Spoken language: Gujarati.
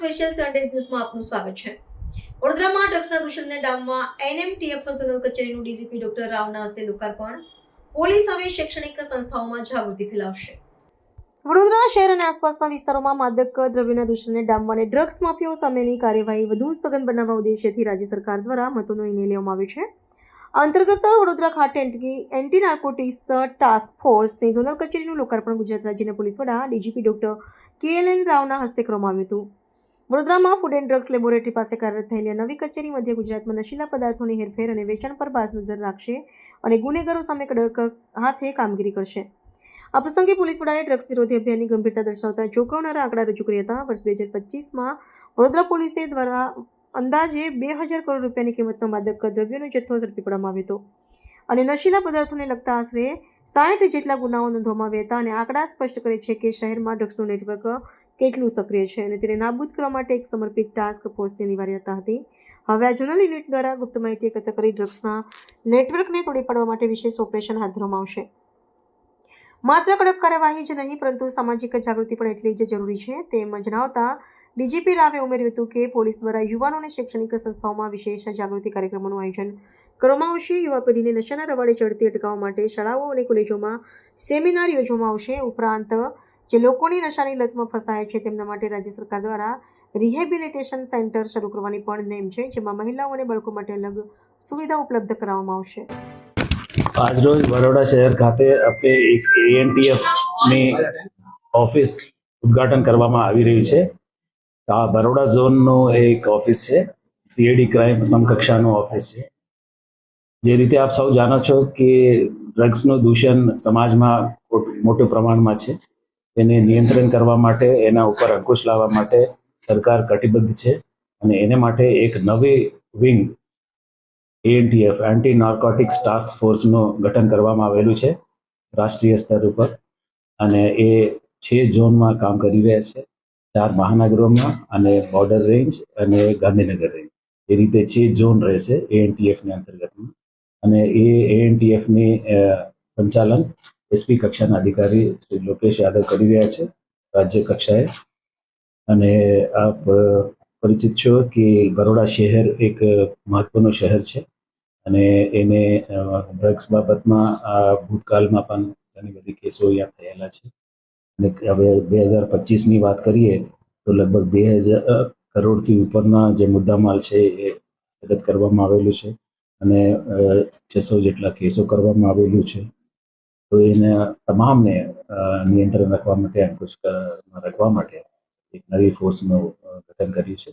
સ્પેશિયલ સન્ડે ન્યૂઝમાં આપનું સ્વાગત છે. વડોદરામાં ડ્રગ્સના દૂષણને ડામવા એનએમટીએફ ઝોનલ કચેરીનું ડીજીપી ડોક્ટર રાવના હસ્તે લોકાર્પણ. પોલીસ હવે શૈક્ષણિક સંસ્થાઓમાં જાગૃતિ ફેલાવશે. વડોદરા શહેર અને આસપાસના વિસ્તારોમાં માદક દ્રવ્યોના દૂષણને ડામવા અને ડ્રગ્સ માફિયાઓ સામેની કાર્યવાહી વધુ સઘન બનાવવા ઉદ્દેશ્યથી રાજ્ય સરકાર દ્વારા મતોનો નિર્ણય લેવામાં આવ્યો છે. અંતર્ગત વડોદરા ખાતે એન્ટી નાર્કોટિક્સ ટાસ્ક ફોર્સની ઝોનલ કચેરીનું લોકાર્પણ ગુજરાત રાજ્યના પોલીસ વડા DGP doctor K L N રાવના હસ્તે કરવામાં આવ્યું હતું. વડોદરામાં ફૂડ એન્ડ ડ્રગ્સ લેબોરેટરી પાસે કાર્યરત થયેલી નવી કચેરી મધ્ય ગુજરાતમાં નશીલા પદાર્થોની હેરફેર અને વેચાણ પર બાજ નજર રાખશે અને ગુનેગારો સામે કડક હાથે કામગીરી કરશે. આ પ્રસંગે પોલીસ વડાએ ડ્રગ્સ વિરોધી અભિયાનની ગંભીરતા દર્શાવતા ચોંકાવનારા આંકડા રજૂ કર્યા હતા. વર્ષ બે હજાર પચીસમાં વડોદરા પોલીસે દ્વારા અંદાજે બે હજાર કરોડ રૂપિયાની કિંમતનો માદક દ્રવ્યોનો જથ્થો ઝડપી પાડવામાં આવ્યો હતો અને નશીલા પદાર્થોને લગતા આશરે સાઠ જેટલા ગુનાઓ નોંધવામાં આવ્યા હતા અને આંકડા સ્પષ્ટ કરે છે કે શહેરમાં ડ્રગ્સનું નેટવર્ક કેટલું સક્રિય છે અને તેને નાબૂદ કરવા માટે એક સમર્પિત ટાસ્ક ફોર્સની અનિવાર્યતા હતી. હવે આ ઝોનલ યુનિટ દ્વારા ગુપ્ત માહિતી એકત્ર કરી ડ્રગ્સના નેટવર્કને તોડી પાડવા માટે વિશેષ ઓપરેશન હાથ ધરવામાં આવશે. માત્ર કડક કાર્યવાહી જ નહીં, પરંતુ સામાજિક જાગૃતિ પણ એટલી જ જરૂરી છે. તેમ જણાવતા ડીજીપી રાવે ઉમેર્યું હતું કે પોલીસ દ્વારા યુવાનો અને શૈક્ષણિક સંસ્થાઓમાં વિશેષ જાગૃતિ કાર્યક્રમોનું આયોજન કરવામાં આવશે. યુવા પેઢીને નશાના રવાડે ચડતી અટકાવવા માટે શાળાઓ અને કોલેજોમાં સેમિનાર યોજવામાં આવશે. ઉપરાંત જે લોકોની નશાની લતમાં ફસાયા છે તેમના માટે રાજ્ય સરકાર દ્વારા રિહેબિલિટેશન સેન્ટર શરૂ કરવાની પણ નેમ છે, જેમાં મહિલાઓ અને બાળકો માટે અલગ સુવિધા ઉપલબ્ધ કરાવવામાં આવશે. આજરોજ બરોડા શહેર ખાતે આપણે એક એએનટીએફની ઓફિસ ઉદ્ઘાટન કરવામાં આવી રહ્યું છે. આ બરોડા ઝોનનું એક ઓફિસ છે સીએડી ક્રાઇમ સમકક્ષાનું ઓફિસ છે. જે રીતે આપ સૌ જાણો છો કે ડ્રગ્સનું દૂષણ સમાજમાં મોટું પ્રમાણમાં છે. તેને નિયંત્રણ કરવા માટે, એના ઉપર અંકુશ લાવવા માટે સરકાર કટિબદ્ધ છે. અને એને માટે એક નવી wing ANTF anti narcotics task ફોર્સનું ગઠન કરવામાં આવેલું છે રાષ્ટ્રીય સ્તર ઉપર. અને એ છે ઝોનમાં કામ કરી રહ્યા છે. ચાર મહાનગરોમાં અને બોર્ડર રેન્જ અને ગાંધીનગર રેન્જ. એ રીતે છે ઝોન રહેશે એએનટીએફની અંતર્ગતમાં. અને એ એએનટીએફની સંચાલન એસપી કક્ષાના અધિકારી શ્રી લોકેશ યાદવ કરી રહ્યા છે. રાજ્ય કક્ષાએ. અને આપ પરિચિત છો કે બરોડા શહેર એક મહત્વનું શહેર છે. અને એને ડ્રગ્સ બાબતમાં આ ભૂતકાળમાં પણ ઘણી બધી કેસો અહીંયા થયેલા છે. અને હવે બે હજાર પચીસની વાત કરીએ તો લગભગ બે હજાર કરોડથી ઉપરના જે મુદ્દામાલ છે એ હસ્તગત કરવામાં આવેલું છે. અને છસો જેટલા કેસો કરવામાં આવેલું છે. તો એને તમામને નિયંત્રણ રાખવા માટે અંકુશ રાખવા માટે એક નવી ફોર્સનું ગઠન કર્યું છે.